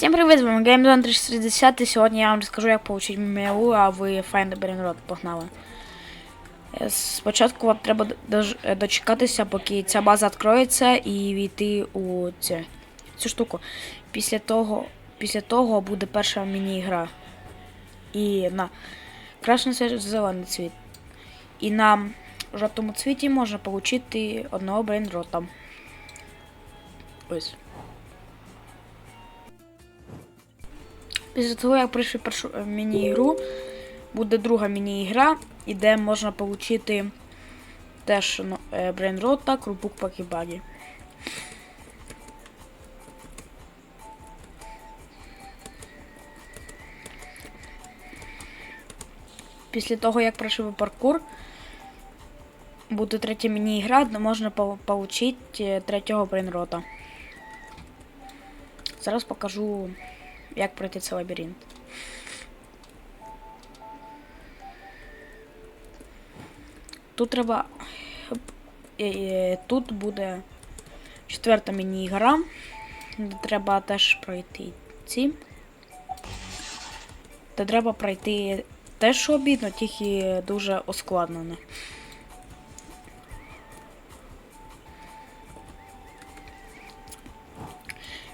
Всем привет, з вами GameZone 360 і сьогодні я вам розкажу, як получить ММУ, а ви Find the Brain Rot погнали. Е, Спочатку вам треба е, дочекатися, поки ця база відкроється і війти у цю, цю штуку. Після того, після того буде перша міні-гра. І на красний зелений цвіт. І на жовтому цвіті можна отримати одного брейнрота. Ось. Після того, як пройшли першу е, міні-ігру, буде друга міні-ігра, і де можна отримати теж ну, е, брейнрота, крупук покібагі. Після того, як пройшов паркур, буде третя міні-ігра, де можна отримати третього брейнрота. Зараз покажу як пройти цей лабіринт. Тут треба. е, е, Тут буде четверта міні-гра. де Треба теж пройти ці. Та треба пройти те, що обідно, тільки дуже ускладнене.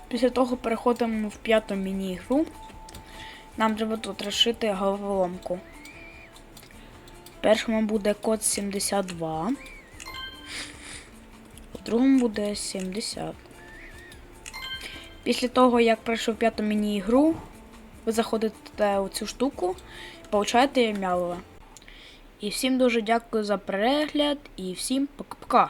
Після того переходимо в п'яту міні-ігру. Нам треба тут розшити головоломку. Першому буде код 72. В другому буде 70. Після того, як пройшов п'яту міні-ігру, ви заходите у цю штуку і получаєте м'ялове. І всім дуже дякую за перегляд і всім пока-пока.